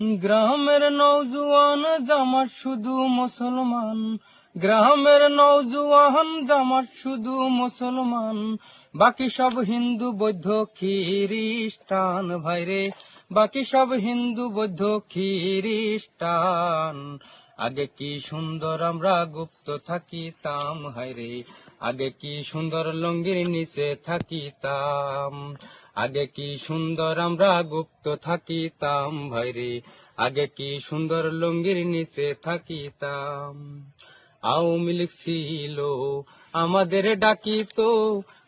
গ্রামের নৌজুয়ান জামাত শুধু মুসলমান। গ্রামের নৌজুয়ান জামাত শুধু মুসলমান। বাকি সব হিন্দু, বৌদ্ধ, খ্রিস্টান ভাইরে বাকি সব হিন্দু, বৌদ্ধ, খ্রিস্টান। আগে কি সুন্দর আমরা গুপ্ত থাকিতাম হাইরে আগে কি সুন্দর লঙ্গির নিচে থাকিতাম। আগে কি সুন্দর আমরা গুপ্ত থাকিতাম ভাইরে? আগে কি সুন্দর লঙ্গির নিচে থাকিতাম? আওয়ামী লীগ ছিল, আমাদের ডাকিত,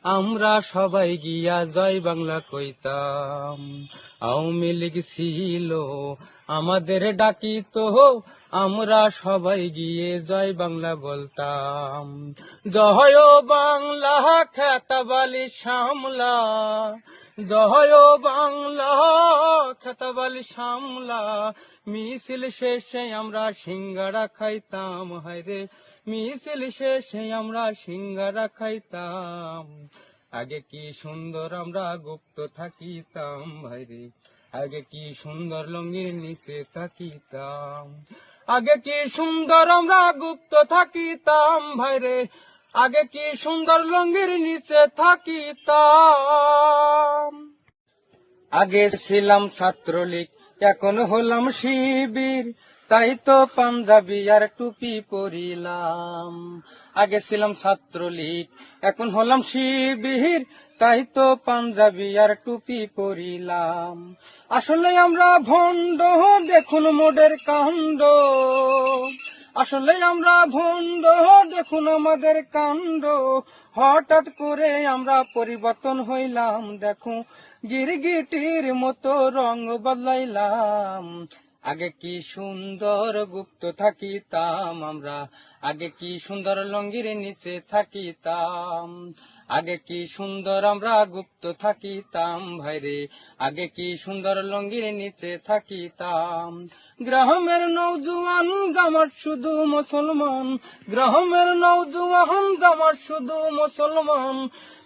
আমরা সবাই গিয়া জয় বাংলা কইতাম। আওয়ামী লীগ ছিল, আমাদের ডাকিত, আমরা সবাই গিয়ে জয় বাংলা বলতাম। জয় বাংলা খেতাবালি সামলা জয় বাংলা খেতাবালি সামলা মিছিল শেষে আমরা সিঙ্গারা খাইতাম, হায়রে। মিছিল শেষে আমরা সিঙ্গারা খাইতাম। আগে কি সুন্দর আমরা গুপ্ত থাকিতাম ভাইরে আগে কি সুন্দর লঙ্গির নিচে থাকিতাম। আগে কি সুন্দর আমরা গুপ্ত থাকিতাম ভাইরে আগে কি সুন্দর লঙ্গির নিচে থাকিতাম। আগে ছিলাম ছাত্রলীগ, এখন হলাম শিবির। তাই তো পাঞ্জাবি আর টুপি পরিলাম। আগে ছিলাম ছাত্রলীগ, এখন হলাম শিবির। তাই তো পাঞ্জাবি আর টুপি পরিলাম। আসলে আমরা ভণ্ড, দেখুন মোডের কাণ্ড। আসলে আমরা ভণ্ড, দেখুন আমাদের কাণ্ড। হঠাৎ করে আমরা পরিবর্তন হইলাম দেখো গিরগিটির মতো রং বদলাইলাম। আগে কি সুন্দর গুপ্ত থাকিতাম আমরা, আগে কি সুন্দর লঙ্গির নিচে থাকিতাম। আগে কি সুন্দর আমরা গুপ্ত থাকিতাম, ভাইরে, আগে কি সুন্দর লঙ্গির নিচে থাকিতাম। গ্রামের নৌজুয়ান জামার শুধু মুসলমান। গ্রামের নৌজুয়ান জামার শুধু মুসলমান।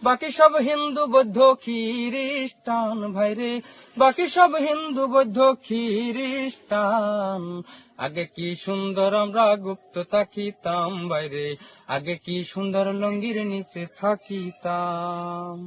বাকি সব হিন্দু, বৌদ্ধ, খ্রিস্টান ভাইরে বাকি সব হিন্দু, বৌদ্ধ, খ্রিস্টান। আগে কি সুন্দর আমরা গুপ্ত থাকিতাম বাইরে আগে কি সুন্দর লঙ্গির নিচে থাকিতাম।